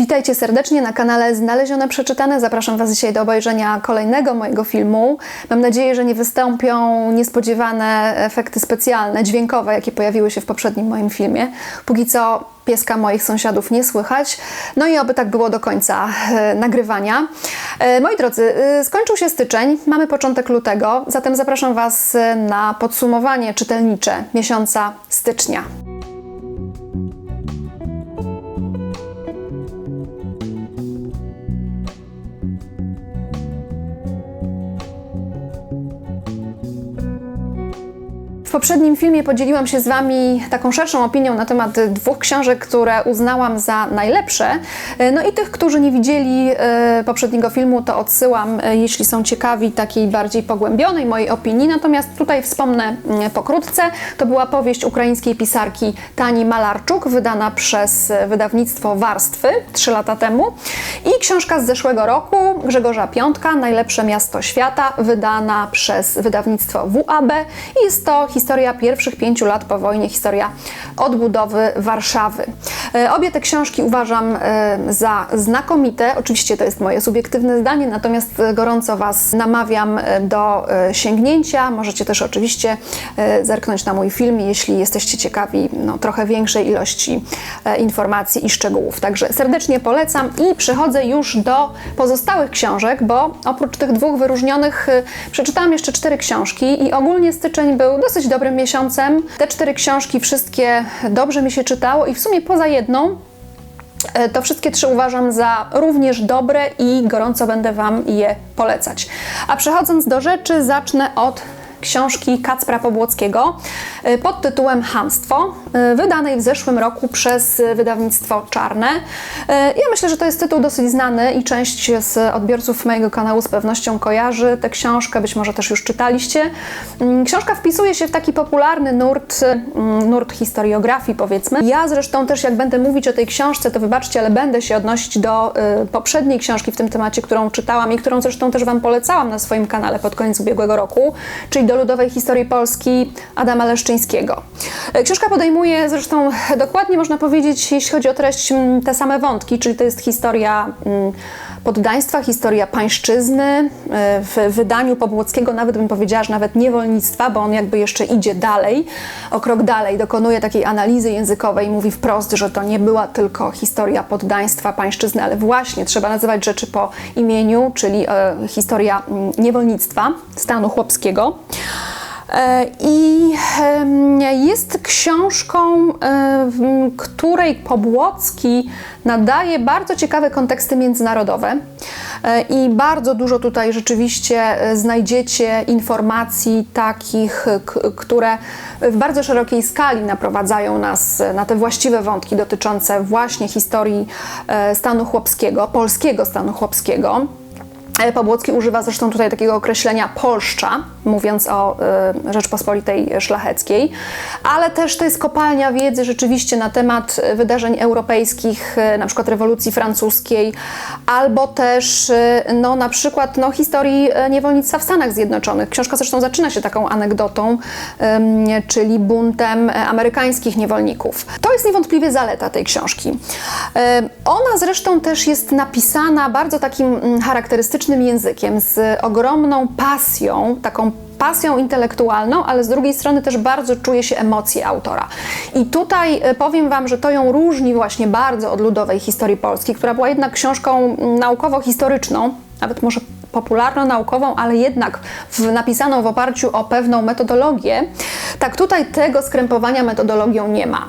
Witajcie serdecznie na kanale Znalezione Przeczytane. Zapraszam Was dzisiaj do obejrzenia kolejnego mojego filmu. Mam nadzieję, że nie wystąpią niespodziewane efekty specjalne, dźwiękowe, jakie pojawiły się w poprzednim moim filmie. Póki co pieska moich sąsiadów nie słychać. No i oby tak było do końca e, nagrywania. E, moi drodzy, e, skończył się styczeń, mamy początek lutego, zatem zapraszam Was na podsumowanie czytelnicze miesiąca stycznia. W poprzednim filmie podzieliłam się z Wami taką szerszą opinią na temat dwóch książek, które uznałam za najlepsze. No i tych, którzy nie widzieli e, poprzedniego filmu, to odsyłam, e, jeśli są ciekawi takiej bardziej pogłębionej mojej opinii. Natomiast tutaj wspomnę mm, pokrótce. To była powieść ukraińskiej pisarki Tani Malarczuk, wydana przez wydawnictwo Warstwy trzy lata temu. I książka z zeszłego roku Grzegorza Piątka, Najlepsze miasto świata, wydana przez wydawnictwo WAB. I jest to historia pierwszych pięciu lat po wojnie, historia odbudowy Warszawy. E, Obie te książki uważam e, za znakomite. Oczywiście to jest moje subiektywne zdanie, natomiast e, gorąco Was namawiam do sięgnięcia. Możecie też oczywiście zerknąć na mój film, jeśli jesteście ciekawi no, trochę większej ilości informacji i szczegółów. Także serdecznie polecam i przechodzę już do pozostałych książek, bo oprócz tych dwóch wyróżnionych przeczytałam jeszcze cztery książki i ogólnie styczeń był dosyć dobrym miesiącem. Te cztery książki wszystkie dobrze mi się czytało i w sumie poza jedną e, to wszystkie trzy uważam za również dobre i gorąco będę Wam je polecać. A przechodząc do rzeczy, zacznę od książki Kacpra Pobłockiego e, pod tytułem Hamstwo, e, wydanej w zeszłym roku przez wydawnictwo Czarne. Ja myślę, że to jest tytuł dosyć znany i część z odbiorców mojego kanału z pewnością kojarzy tę książkę, być może też już czytaliście. Mm, Książka wpisuje się w taki popularny nurt, mm, nurt historiografii powiedzmy. Ja zresztą też jak będę mówić o tej książce, to wybaczcie, ale będę się odnosić do y, poprzedniej książki w tym temacie, którą czytałam i którą zresztą też Wam polecałam na swoim kanale pod koniec ubiegłego roku, czyli do ludowej historii Polski Adama Leszczyńskiego. E, Książka podejmuje zresztą dokładnie można powiedzieć, jeśli chodzi o treść, te same wątki, czyli to jest historia m, poddaństwa, historia pańszczyzny, e, w wydaniu Pobłockiego nawet bym powiedziała, że nawet niewolnictwa, bo on jakby jeszcze idzie dalej, o krok dalej, dokonuje takiej analizy językowej i mówi wprost, że to nie była tylko historia poddaństwa, pańszczyzny, ale właśnie trzeba nazywać rzeczy po imieniu, czyli e, historia mm, niewolnictwa stanu chłopskiego. E, I jest książką, e, której Pobłocki nadaje bardzo ciekawe konteksty międzynarodowe. E, I bardzo dużo tutaj rzeczywiście znajdziecie informacji takich, które w bardzo szerokiej skali naprowadzają nas na te właściwe wątki dotyczące właśnie historii stanu chłopskiego, polskiego stanu chłopskiego. Pobłocki używa zresztą tutaj takiego określenia Polszcza, mówiąc o y, Rzeczpospolitej Szlacheckiej, ale też to jest kopalnia wiedzy rzeczywiście na temat wydarzeń europejskich, y, na przykład rewolucji francuskiej, albo też y, no, na przykład no, historii e, niewolnictwa w Stanach Zjednoczonych. Książka zresztą zaczyna się taką anegdotą, czyli buntem amerykańskich niewolników. To jest niewątpliwie zaleta tej książki. Ona zresztą też jest napisana bardzo takim mm, językiem, z ogromną pasją, taką pasją intelektualną, ale z drugiej strony też bardzo czuje się emocje autora. I tutaj e, powiem Wam, że to ją różni właśnie bardzo od ludowej historii Polski, która była jednak książką mm, naukowo-historyczną, nawet może popularno-naukową, ale jednak w, napisaną w oparciu o pewną metodologię. Tak tutaj tego skrępowania metodologią nie ma.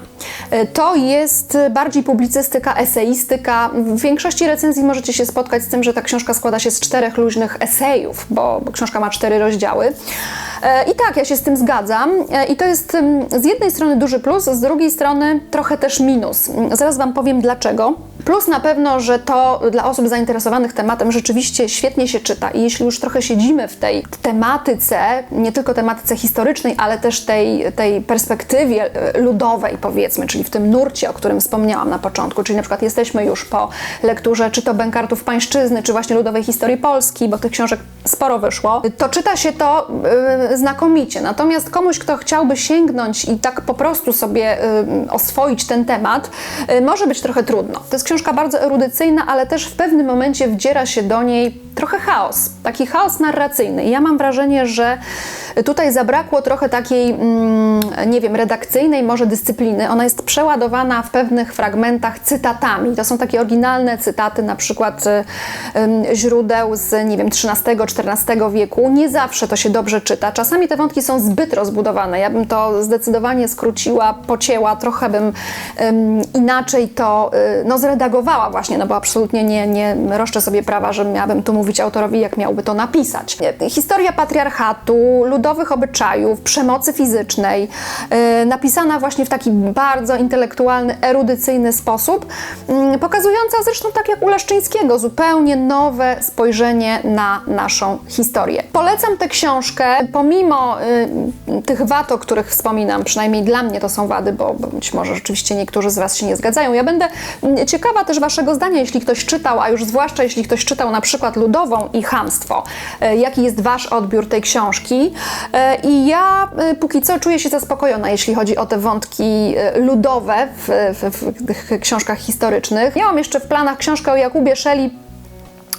E, To jest bardziej publicystyka, eseistyka. W większości recenzji możecie się spotkać z tym, że ta książka składa się z czterech luźnych esejów, bo, bo książka ma cztery rozdziały. E, I tak, ja się z tym zgadzam. E, I to jest mm, z jednej strony duży plus, z drugiej strony trochę też minus. Mm, Zaraz Wam powiem dlaczego. Plus na pewno, że to dla osób zainteresowanych tematem rzeczywiście świetnie się czyta i jeśli już trochę siedzimy w tej tematyce, nie tylko tematyce historycznej, ale też tej, tej perspektywie e, ludowej powiedzmy, czyli w tym nurcie, o którym wspomniałam na początku, czyli na przykład jesteśmy już po lekturze czy to Bękartów Pańszczyzny, czy właśnie ludowej historii Polski, bo tych książek sporo wyszło, to czyta się to znakomicie. Natomiast komuś, kto chciałby sięgnąć i tak po prostu sobie y, oswoić ten temat, y, może być trochę trudno. To jest książka bardzo erudycyjna, ale też w pewnym momencie wdziera się do niej trochę chaos, taki chaos narracyjny. I ja mam wrażenie, że tutaj zabrakło trochę takiej, mm, nie wiem, redakcyjnej może dyscypliny. Ona jest przeładowana w pewnych fragmentach cytatami. To są takie oryginalne cytaty, na przykład y, źródeł z, nie wiem, XIII-XIV wieku. Nie zawsze to się dobrze czyta. Czasami te wątki są zbyt rozbudowane. Ja bym to zdecydowanie skróciła, pocięła, trochę bym inaczej to y, no, zredagowała właśnie, no bo absolutnie nie, nie roszczę sobie prawa, że miałabym tu mówić autorowi, jak miałby to napisać. Historia patriarchatu, ludowych obyczajów, przemocy fizycznej, yy, napisana właśnie w taki bardzo intelektualny, erudycyjny sposób, yy, pokazująca zresztą tak jak u Leszczyńskiego, zupełnie nowe spojrzenie na naszą historię. Polecam tę książkę, pomimo yy, tych wad, o których wspominam, przynajmniej dla mnie to są wady, bo, być może rzeczywiście niektórzy z Was się nie zgadzają. Ja będę mm, ciekawa też Waszego zdania, jeśli ktoś czytał, a już zwłaszcza jeśli ktoś czytał na przykład Ludową i Hamstwo. Jaki jest Wasz odbiór tej książki? E, I ja e, póki co czuję się zaspokojona, jeśli chodzi o te wątki e, ludowe w, w, w książkach historycznych. Miałam jeszcze w planach książkę o Jakubie Szeli,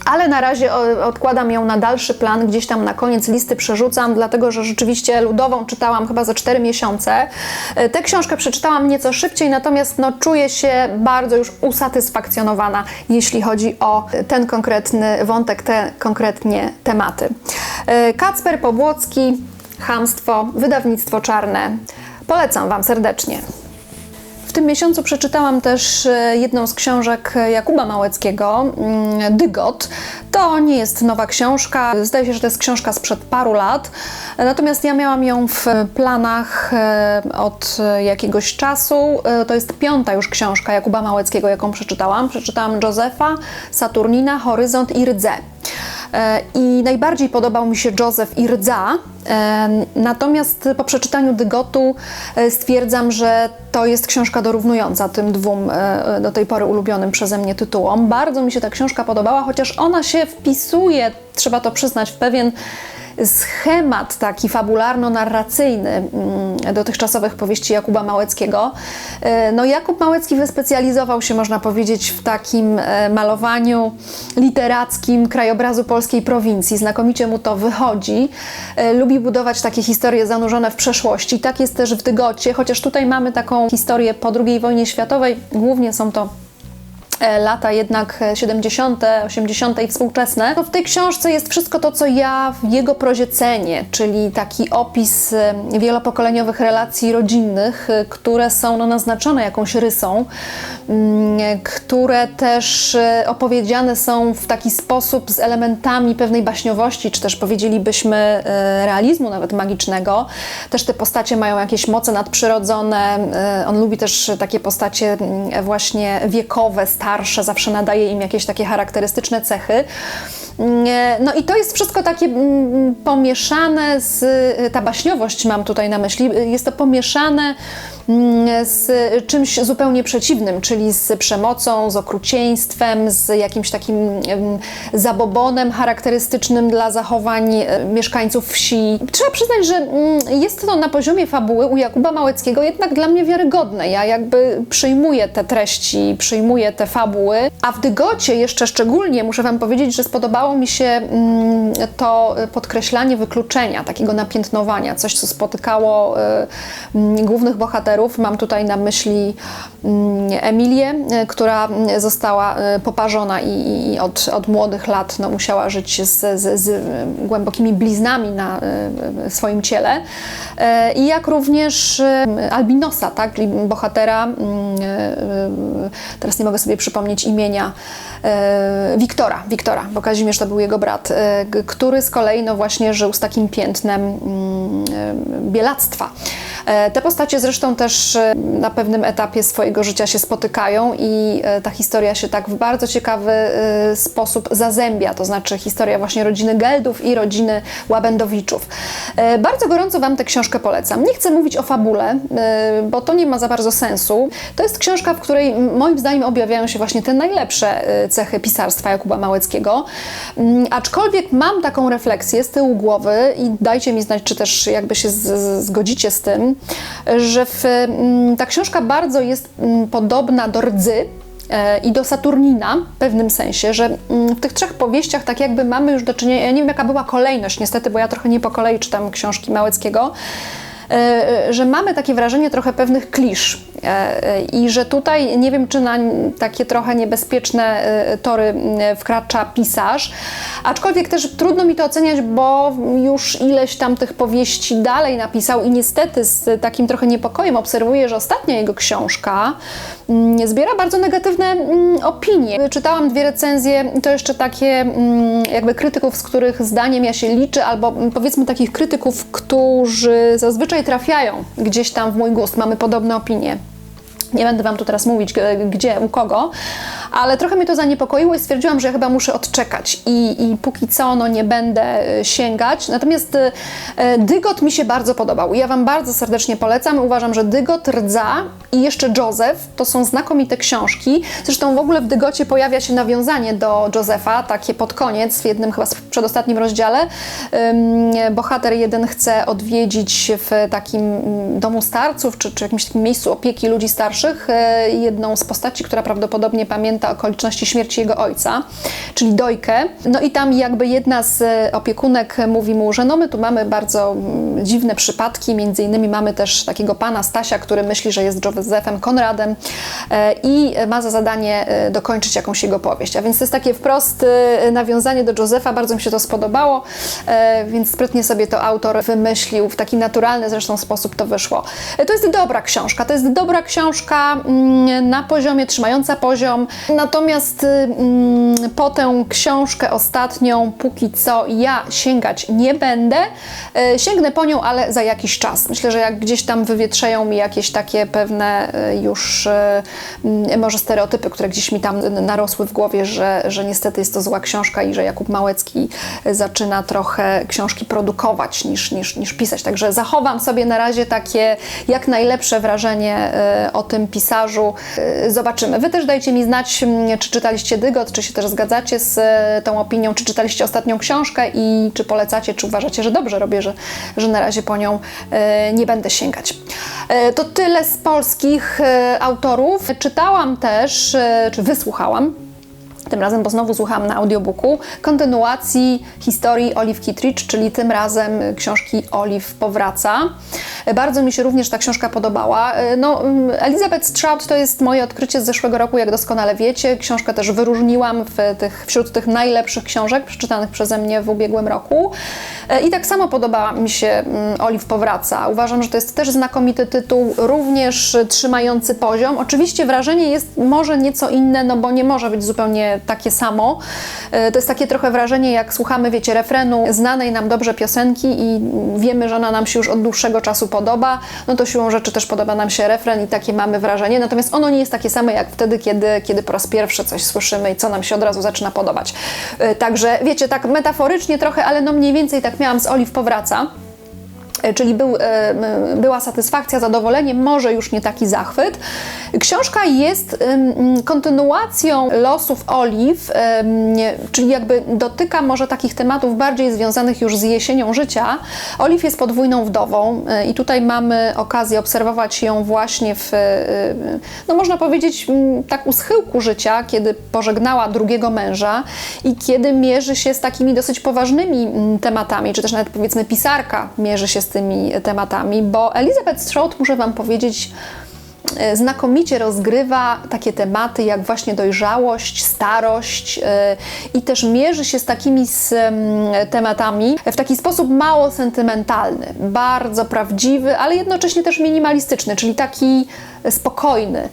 ale na razie odkładam ją na dalszy plan, gdzieś tam na koniec listy przerzucam, dlatego że rzeczywiście ludową czytałam chyba za 4 miesiące. E, Tę książkę przeczytałam nieco szybciej, natomiast no, czuję się bardzo już usatysfakcjonowana, jeśli chodzi o ten konkretny wątek, te konkretnie tematy. E, Kacper Powłocki, Chamstwo, wydawnictwo czarne. Polecam Wam serdecznie. W tym miesiącu przeczytałam też e, jedną z książek Jakuba Małeckiego, mm, Dygot. To nie jest nowa książka, zdaje się, że to jest książka sprzed paru lat, natomiast ja miałam ją w planach e, od jakiegoś czasu. E, To jest piąta już książka Jakuba Małeckiego, jaką przeczytałam. Przeczytałam Józefa, Saturnina, Horyzont i Rdze. E, I najbardziej podobał mi się Józef i Rdza. E, Natomiast po przeczytaniu Dygotu e, stwierdzam, że to jest książka dorównująca tym dwóm do tej pory ulubionym przeze mnie tytułom. Bardzo mi się ta książka podobała, chociaż ona się wpisuje, trzeba to przyznać, w pewien schemat taki fabularno-narracyjny mm, dotychczasowych powieści Jakuba Małeckiego. E, No Jakub Małecki wyspecjalizował się, można powiedzieć, w takim e, malowaniu literackim krajobrazu polskiej prowincji. Znakomicie mu to wychodzi. E, Lubi budować takie historie zanurzone w przeszłości. Tak jest też w Dygocie, chociaż tutaj mamy taką historię po II wojnie światowej. Głównie są to lata jednak 70., 80. i współczesne. No w tej książce jest wszystko to, co ja w jego prozie cenię, czyli taki opis e, wielopokoleniowych relacji rodzinnych, e, które są no, naznaczone jakąś rysą, mm, które też e, opowiedziane są w taki sposób z elementami pewnej baśniowości, czy też powiedzielibyśmy e, realizmu nawet magicznego. Też te postacie mają jakieś moce nadprzyrodzone. E, On lubi też takie postacie mm, właśnie wiekowe, starsze, zawsze nadaje im jakieś takie charakterystyczne cechy. Mm, e, No i to jest wszystko takie mm, pomieszane z, ta baśniowość mam tutaj na myśli, jest to pomieszane mm, z czymś zupełnie przeciwnym, czyli z przemocą, z okrucieństwem, z jakimś takim em, zabobonem charakterystycznym dla zachowań e, mieszkańców wsi. Trzeba przyznać, że jest to na poziomie fabuły u Jakuba Małeckiego jednak dla mnie wiarygodne. Ja jakby przyjmuję te treści, przyjmuję te fabuły, a w Dygocie jeszcze szczególnie muszę Wam powiedzieć, że spodobało mi się mm, to podkreślanie wykluczenia, takiego napiętnowania, coś co spotykało e, mm, głównych bohaterów. Mam tutaj na myśli mm, Emilię, e, która została poparzona i, od, od młodych lat no, musiała żyć z, z, z głębokimi bliznami na swoim ciele. I jak również Albinosa, tak, czyli bohatera, teraz nie mogę sobie przypomnieć imienia, Wiktora, Wiktora, bo Kazimierz to był jego brat, e, który z kolei no właśnie żył z takim piętnem mm, e, bielactwa. E, Te postacie zresztą też e, na pewnym etapie swojego życia się spotykają i e, ta historia się tak w bardzo ciekawy e, sposób zazębia, to znaczy historia właśnie rodziny Geldów i rodziny Łabendowiczów. E, Bardzo gorąco Wam tę książkę polecam. Nie chcę mówić o fabule, e, bo to nie ma za bardzo sensu. To jest książka, w której moim zdaniem objawiają się właśnie te najlepsze e, cechy pisarstwa Jakuba Małeckiego. Mm, Aczkolwiek mam taką refleksję z tyłu głowy i dajcie mi znać, czy też jakby się z, zgodzicie z tym, że w, mm, ta książka bardzo jest mm, podobna do rdzy, e, i do Saturnina w pewnym sensie, że w tych trzech powieściach tak jakby mamy już do czynienia, ja nie wiem jaka była kolejność niestety, bo ja trochę nie po kolei czytam książki Małeckiego, e, że mamy takie wrażenie trochę pewnych klisz e, i że tutaj nie wiem, czy na takie trochę niebezpieczne e, tory wkracza pisarz, aczkolwiek też trudno mi to oceniać, bo już ileś tam tych powieści dalej napisał i niestety z takim trochę niepokojem obserwuję, że ostatnia jego książka zbiera bardzo negatywne opinie. Czytałam dwie recenzje, to jeszcze takie jakby krytyków, z których zdaniem ja się liczę, albo powiedzmy takich krytyków, którzy zazwyczaj trafiają gdzieś tam w mój gust. Mamy podobne opinie. Nie będę Wam tu teraz mówić, gdzie, u kogo, ale trochę mnie to zaniepokoiło i stwierdziłam, że ja chyba muszę odczekać i, i póki co no, nie będę e, sięgać. Natomiast e, e, Dygot mi się bardzo podobał. Ja Wam bardzo serdecznie polecam. Uważam, że Dygot, Rdza i jeszcze Józef to są znakomite książki. Zresztą w ogóle w Dygocie pojawia się nawiązanie do Józefa, takie pod koniec, w jednym chyba przedostatnim rozdziale. Bohater jeden chce odwiedzić w takim mm, domu starców, czy, czy jakimś takim miejscu opieki ludzi starszych, e, jedną z postaci, która prawdopodobnie pamięta okoliczności śmierci jego ojca, czyli Dojkę. No i tam jakby jedna z e, opiekunek mówi mu, że no my tu mamy bardzo mm, dziwne przypadki, między innymi mamy też takiego pana Stasia, który myśli, że jest Józefem Konradem e, i ma za zadanie dokończyć jakąś jego powieść. A więc to jest takie wprost nawiązanie do Józefa, bardzo mi się to spodobało, więc sprytnie sobie to autor wymyślił, w taki naturalny zresztą sposób to wyszło. To jest dobra książka, to jest dobra książka mm, na poziomie, trzymająca poziom, natomiast mm, po tę książkę ostatnią póki co ja sięgać nie będę. E, Sięgnę po nią, ale za jakiś czas. Myślę, że jak gdzieś tam wywietrzeją mi jakieś takie pewne e, już e, mm, może stereotypy, które gdzieś mi tam narosły w głowie, że, że niestety jest to zła książka i że Jakub Małecki zaczyna trochę książki produkować niż, niż, niż pisać. Także zachowam sobie na razie takie jak najlepsze wrażenie o tym pisarzu. E, Zobaczymy. Wy też dajcie mi znać, mm, czy czytaliście Dygot, czy się też zgadzacie z e, tą opinią, czy czytaliście ostatnią książkę i czy polecacie, czy uważacie, że dobrze robię, że, że na razie po nią e, nie będę sięgać. E, To tyle z polskich autorów. Czytałam też, czy wysłuchałam tym razem, bo znowu słucham na audiobooku, kontynuacji historii Olive Kittredge, czyli tym razem książki Olive powraca. Bardzo mi się również ta książka podobała. No, Elizabeth Strout to jest moje odkrycie z zeszłego roku, jak doskonale wiecie. Książkę też wyróżniłam w tych, wśród tych najlepszych książek przeczytanych przeze mnie w ubiegłym roku. I tak samo podoba mi się ym, Olive powraca. Uważam, że to jest też znakomity tytuł, również trzymający poziom. Oczywiście wrażenie jest może nieco inne, no bo nie może być zupełnie takie samo. E, To jest takie trochę wrażenie, jak słuchamy, wiecie, refrenu znanej nam dobrze piosenki i wiemy, że ona nam się już od dłuższego czasu podoba, no to siłą rzeczy też podoba nam się refren i takie mamy wrażenie. Natomiast ono nie jest takie same jak wtedy, kiedy, kiedy po raz pierwszy coś słyszymy i co nam się od razu zaczyna podobać. E, Także wiecie, tak metaforycznie trochę, ale no mniej więcej tak miałam z Oliw powraca. E, czyli był, e, była satysfakcja, zadowolenie, może już nie taki zachwyt. Książka jest kontynuacją losów Oliw, czyli jakby dotyka może takich tematów bardziej związanych już z jesienią życia. Oliw jest podwójną wdową e, i tutaj mamy okazję obserwować ją właśnie w, no można powiedzieć, tak u schyłku życia, kiedy pożegnała drugiego męża i kiedy mierzy się z takimi dosyć poważnymi tematami, czy też nawet powiedzmy pisarka mierzy się z tymi tematami, bo Elizabeth Strout, muszę Wam powiedzieć, znakomicie rozgrywa takie tematy jak właśnie dojrzałość, starość e, i też mierzy się z takimi tematami w taki sposób mało sentymentalny, bardzo prawdziwy, ale jednocześnie też minimalistyczny, czyli taki spokojny.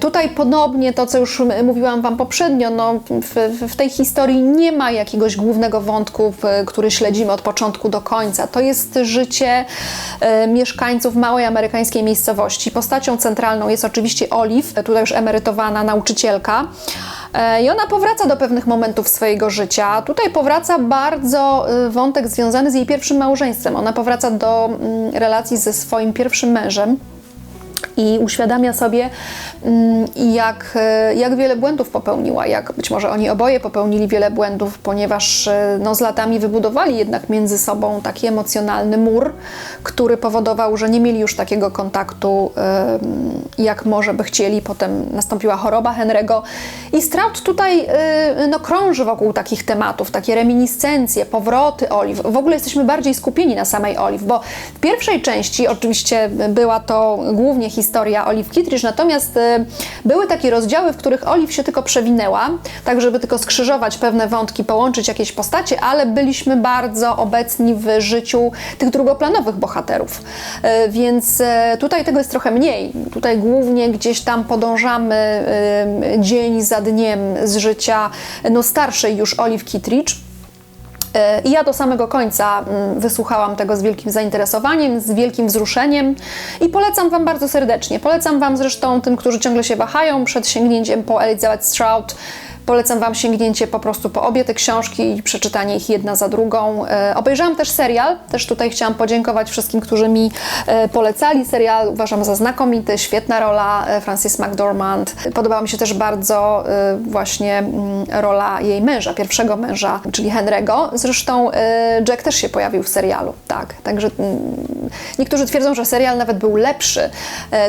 Tutaj podobnie to, co już mówiłam Wam poprzednio, no, w, w tej historii nie ma jakiegoś głównego wątku, który śledzimy od początku do końca. To jest życie mieszkańców małej amerykańskiej miejscowości. Postacią centralną jest oczywiście Olive, tutaj już emerytowana nauczycielka. E, I ona powraca do pewnych momentów swojego życia. Tutaj powraca bardzo y, wątek związany z jej pierwszym małżeństwem. Ona powraca do mm, relacji ze swoim pierwszym mężem i uświadamia sobie, mm, jak, e, jak wiele błędów popełniła, jak być może oni oboje popełnili wiele błędów, ponieważ e, no, z latami wybudowali jednak między sobą taki emocjonalny mur, który powodował, że nie mieli już takiego kontaktu, jak może by chcieli. Potem nastąpiła choroba Henry'ego i Stroud tutaj e, no, krąży wokół takich tematów, takie reminiscencje, powroty Olive. W ogóle jesteśmy bardziej skupieni na samej Olive, bo w pierwszej części oczywiście była to głównie historia historia Olive Kittridge, natomiast y, były takie rozdziały, w których Olive się tylko przewinęła, tak żeby tylko skrzyżować pewne wątki, połączyć jakieś postacie, ale byliśmy bardzo obecni w życiu tych drugoplanowych bohaterów. Y, więc y, tutaj tego jest trochę mniej. Tutaj głównie gdzieś tam podążamy dzień za dniem z życia no, starszej już Olive Kittridge. E, I ja do samego końca mm, wysłuchałam tego z wielkim zainteresowaniem, z wielkim wzruszeniem i polecam Wam bardzo serdecznie. Polecam Wam zresztą tym, którzy ciągle się wahają przed sięgnięciem po Elizabeth Stroud Polecam Wam sięgnięcie po prostu po obie te książki i przeczytanie ich jedna za drugą. E, obejrzałam też serial, też tutaj chciałam podziękować wszystkim, którzy mi e, polecali serial. Uważam za znakomity, świetna rola e, Francis McDormand. Podobała mi się też bardzo właśnie mm, rola jej męża, pierwszego męża, czyli Henry'ego. Zresztą Jack też się pojawił w serialu, tak. Także mm, niektórzy twierdzą, że serial nawet był lepszy.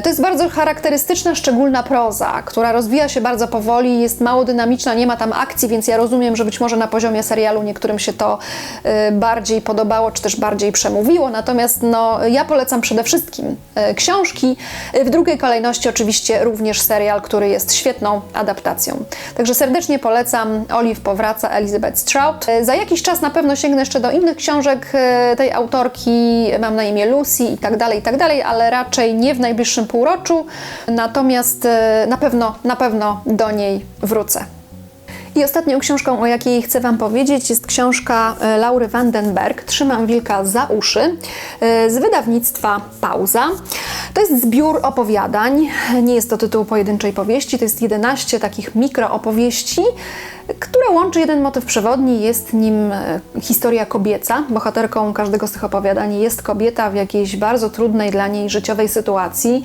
To jest bardzo charakterystyczna, szczególna proza, która rozwija się bardzo powoli, jest mało dynamiczna, nie ma tam akcji, więc ja rozumiem, że być może na poziomie serialu niektórym się to y, bardziej podobało, czy też bardziej przemówiło. Natomiast no, ja polecam przede wszystkim y, książki. W drugiej kolejności oczywiście również serial, który jest świetną adaptacją. Także serdecznie polecam. Olive powraca, Elizabeth Strout. Y, za jakiś czas na pewno sięgnę jeszcze do innych książek tej autorki. Mam na imię Lucy i tak dalej, i tak dalej, ale raczej nie w najbliższym półroczu. Natomiast na pewno, na pewno do niej wrócę. I ostatnią książką, o jakiej chcę Wam powiedzieć, jest książka e, Laury Vandenberg Trzymam wilka za uszy e, z wydawnictwa Pauza. To jest zbiór opowiadań, nie jest to tytuł pojedynczej powieści, to jest 11 takich mikroopowieści, które łączy jeden motyw przewodni, jest nim e, historia kobieca. Bohaterką każdego z tych opowiadań jest kobieta w jakiejś bardzo trudnej dla niej życiowej sytuacji,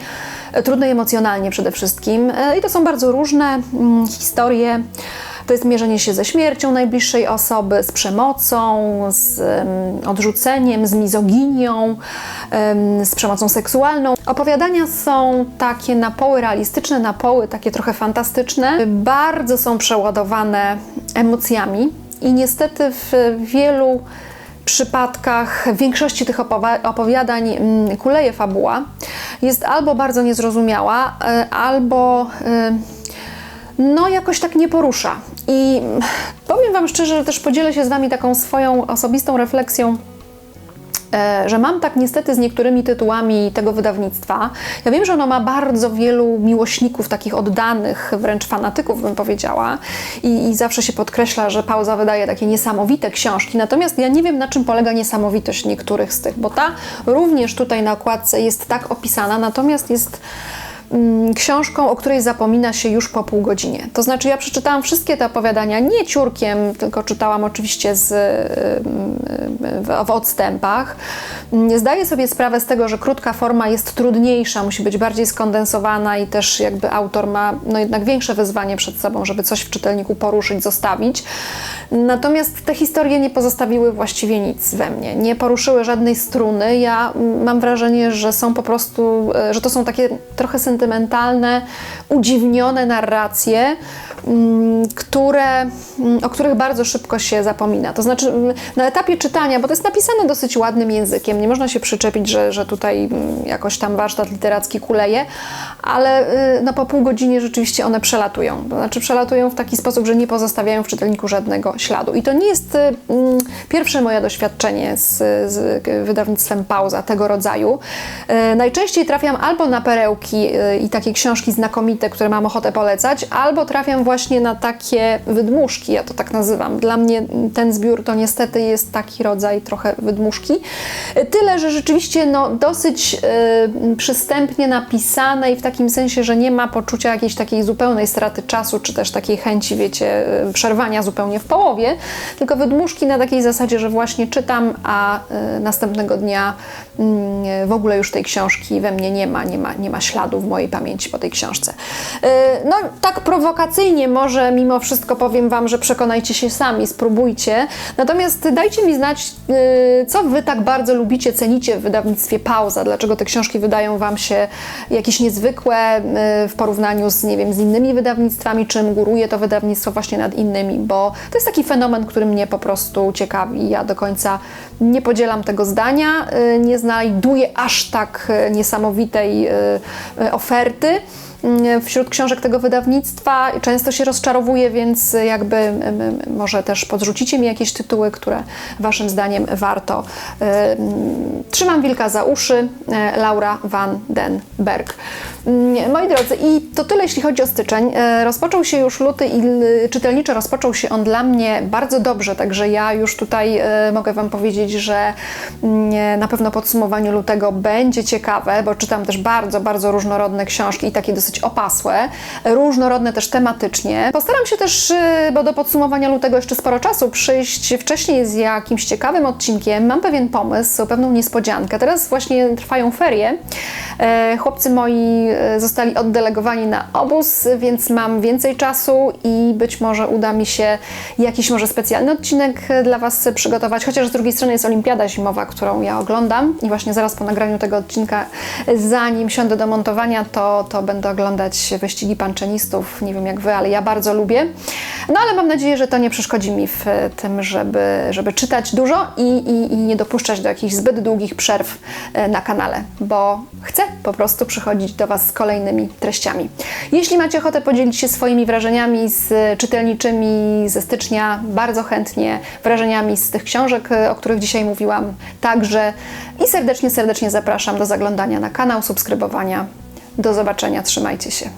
trudnej emocjonalnie przede wszystkim. I to są bardzo różne mm, historie. To jest mierzenie się ze śmiercią najbliższej osoby, z przemocą, z odrzuceniem, z mizoginią, z przemocą seksualną. Opowiadania są takie na poły realistyczne, na poły takie trochę fantastyczne. Bardzo są przeładowane emocjami i niestety w wielu przypadkach w większości tych opowiadań kuleje fabuła jest albo bardzo niezrozumiała, e, albo e, no jakoś tak nie porusza. I powiem Wam szczerze, że też podzielę się z Wami taką swoją osobistą refleksją e, że mam tak niestety z niektórymi tytułami tego wydawnictwa. Ja wiem, że ono ma bardzo wielu miłośników, takich oddanych, wręcz fanatyków, bym powiedziała, i, i, zawsze się podkreśla, że pauza wydaje takie niesamowite książki. Natomiast ja nie wiem, na czym polega niesamowitość niektórych z tych, bo ta również tutaj na okładce jest tak opisana, natomiast jest książką, o której zapomina się już po pół godzinie. To znaczy, ja przeczytałam wszystkie te opowiadania nie ciurkiem, tylko czytałam oczywiście z, w, w odstępach. Mm, zdaję sobie sprawę z tego, że krótka forma jest trudniejsza, musi być bardziej skondensowana i też jakby autor ma no jednak większe wyzwanie przed sobą, żeby coś w czytelniku poruszyć, zostawić. Natomiast te historie nie pozostawiły właściwie nic we mnie, nie poruszyły żadnej struny. Ja mam wrażenie, że są po prostu, e, że to są takie trochę sentymentalne, udziwnione narracje, które, mm, o których bardzo szybko się zapomina. To znaczy mm, na etapie czytania, bo to jest napisane dosyć ładnym językiem, nie można się przyczepić, że, że tutaj mm, jakoś tam warsztat literacki kuleje, ale y, no, po pół godzinie rzeczywiście one przelatują. To znaczy przelatują w taki sposób, że nie pozostawiają w czytelniku żadnego śladu. I to nie jest y, mm, pierwsze moje doświadczenie z, z wydawnictwem Pauza tego rodzaju. Y, najczęściej trafiam albo na perełki i takie książki znakomite, które mam ochotę polecać, albo trafiam właśnie na takie wydmuszki, ja to tak nazywam. Dla mnie ten zbiór to niestety jest taki rodzaj trochę wydmuszki. Y, Tyle, że rzeczywiście no, dosyć y, przystępnie napisane i w takim sensie, że nie ma poczucia jakiejś takiej zupełnej straty czasu, czy też takiej chęci, wiecie, y, przerwania zupełnie w połowie, tylko wydmuszki na takiej zasadzie, że właśnie czytam, a y, następnego dnia mm, w ogóle już tej książki we mnie nie ma, nie ma, nie ma śladu w mojej pamięci po tej książce. Y, No, tak prowokacyjnie może mimo wszystko powiem Wam, że przekonajcie się sami, spróbujcie. Natomiast dajcie mi znać, y, co Wy tak bardzo lubicie, cenicie w wydawnictwie Pauza, dlaczego te książki wydają Wam się jakieś niezwykłe y, w porównaniu z, nie wiem, z innymi wydawnictwami, czym góruje to wydawnictwo właśnie nad innymi, bo to jest taki fenomen, który mnie po prostu ciekawi. Ja do końca nie podzielam tego zdania, y, nie znajduję aż tak niesamowitej oferty wśród książek tego wydawnictwa. Często się rozczarowuję, więc jakby mm, mm, może też podrzucicie mi jakieś tytuły, które waszym zdaniem warto. Y, mm, Trzymam wilka za uszy. y, Laura van den Berg. Mm, Moi drodzy, i to tyle jeśli chodzi o styczeń. Y, Rozpoczął się już luty i czytelniczo rozpoczął się on dla mnie bardzo dobrze, także ja już tutaj mogę wam powiedzieć, że mm, na pewno podsumowanie lutego będzie ciekawe, bo czytam też bardzo, bardzo różnorodne książki i takie dosyć opasłe, różnorodne też tematycznie. Postaram się też, y, bo do podsumowania lutego jeszcze sporo czasu, przyjść wcześniej z jakimś ciekawym odcinkiem. Mam pewien pomysł, pewną niespodziankę. Teraz właśnie trwają ferie. E, Chłopcy moi e, zostali oddelegowani na obóz, więc mam więcej czasu i być może uda mi się jakiś może specjalny odcinek e, dla Was przygotować, chociaż z drugiej strony jest Olimpiada Zimowa, którą ja oglądam i właśnie zaraz po nagraniu tego odcinka, zanim siądę do montowania, to, to będę oglądać wyścigi panczenistów. Nie wiem jak Wy, ale ja bardzo lubię. No ale mam nadzieję, że to nie przeszkodzi mi w tym, żeby, żeby czytać dużo i, i, i nie dopuszczać do jakichś zbyt długich przerw e, na kanale, bo chcę po prostu przychodzić do Was z kolejnymi treściami. Jeśli macie ochotę podzielić się swoimi wrażeniami z czytelniczymi ze stycznia, bardzo chętnie wrażeniami z tych książek, e, o których dzisiaj mówiłam, także i serdecznie, serdecznie zapraszam do zaglądania na kanał, subskrybowania. Do zobaczenia, trzymajcie się.